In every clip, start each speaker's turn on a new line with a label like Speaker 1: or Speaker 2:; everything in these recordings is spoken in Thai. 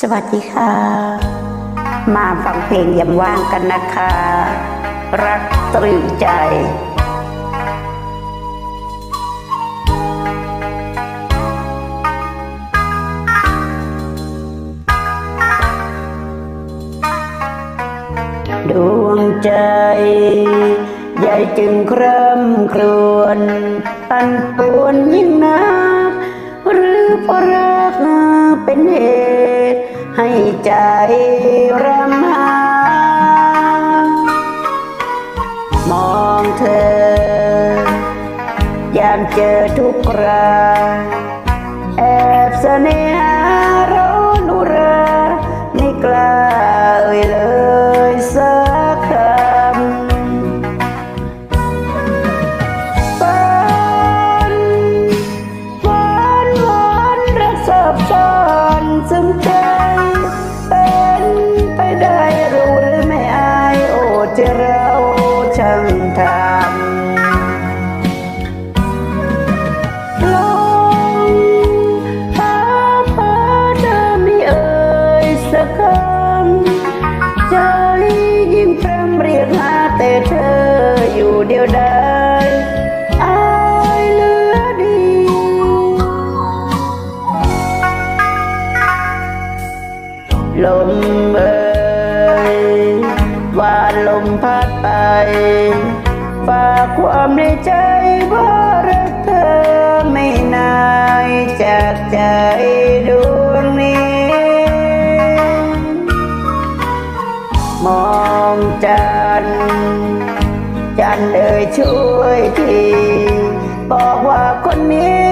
Speaker 1: สวัสดีค่ะ มาฟังเพลงยามว่างกันนะคะ รักตรึงใจดวงใจ ใหญ่จึงคร่ำครวญปันปวนยิ่งนัก หรือเพราะรักเป็นเหตุ ให้ใจรำหามองเธอยามเจอทุกครา แอบเสน่หาร้อนอุราไม่กล้า ลมเอ่ยว่าลมพัดไป ฝากความในใจว่ารักเธอไม่นายจากใจดวงนี้ มองจันทร์ จันเอ่ยช่วยทีบอกว่าคนนี้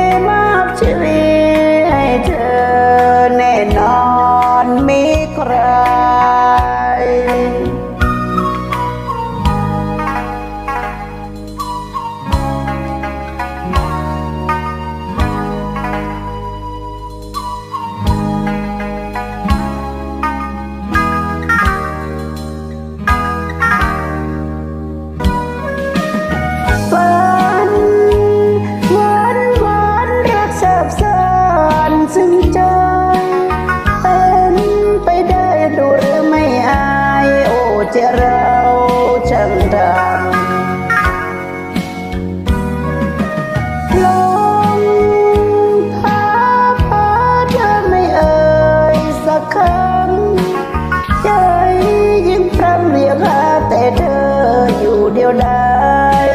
Speaker 1: อยู่เดียวดาย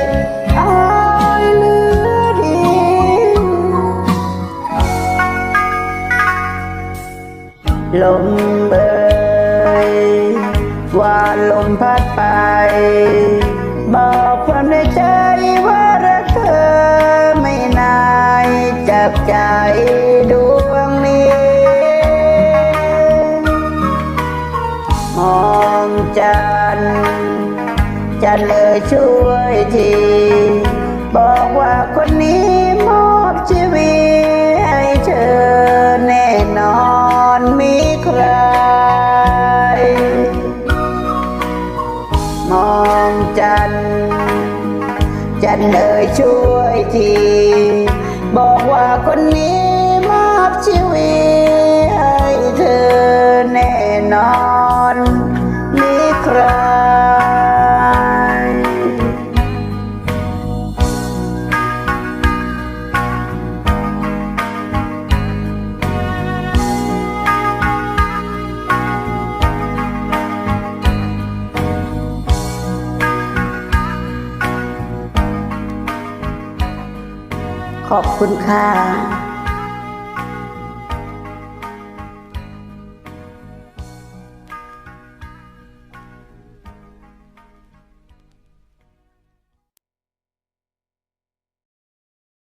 Speaker 1: อายเหลือดีลมเอ่ยว่าลมพัดไป บอกความในใจว่ารักเธอไม่นายจากใจดวงนี้มองจันทร์ จันเลยช่วยที บอกว่าคนนี้มอบชีวิตให้เธอแน่นอนมีใคร มองจัน จันเอ่ยช่วยที บอกว่าคนนี้มอบชีวิต ขอบคุณค่ะ